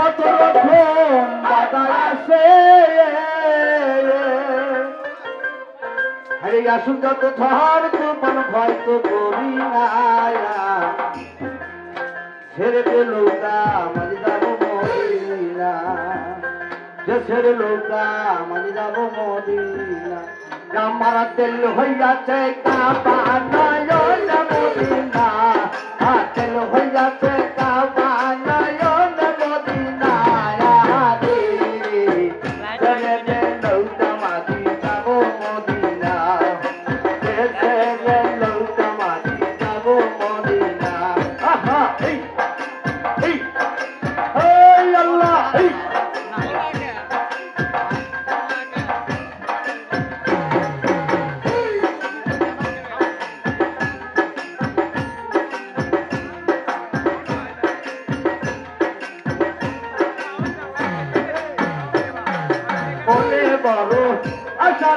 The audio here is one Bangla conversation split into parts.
কত রকম বাধা আসে আরে আসুন যত ঝড় তুফান ভয় তো করি না ছেড়ে লোকা মাঝে যাব মদিনা যে ছেড়ে তেল হইয়াছে কাপান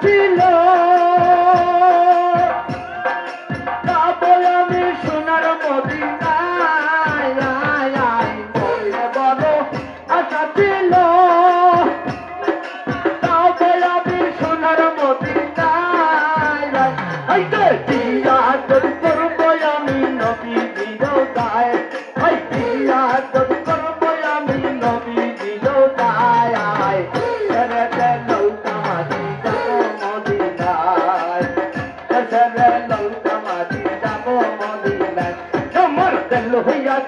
pillow.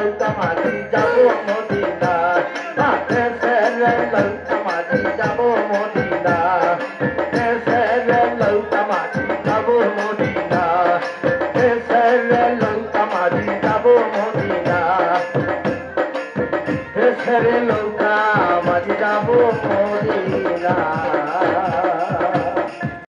লঙ্কা মাঝি যাব মদিনা হাতে সেরে লঙ্কা মাঝি যাব মদিনা হাতে সেরে লঙ্কা মাঝি যাব মদিনা হাতে সেরে লঙ্কা মাঝি যাব মদিনা হাতে সেরে লঙ্কা মাঝি যাব মদিনা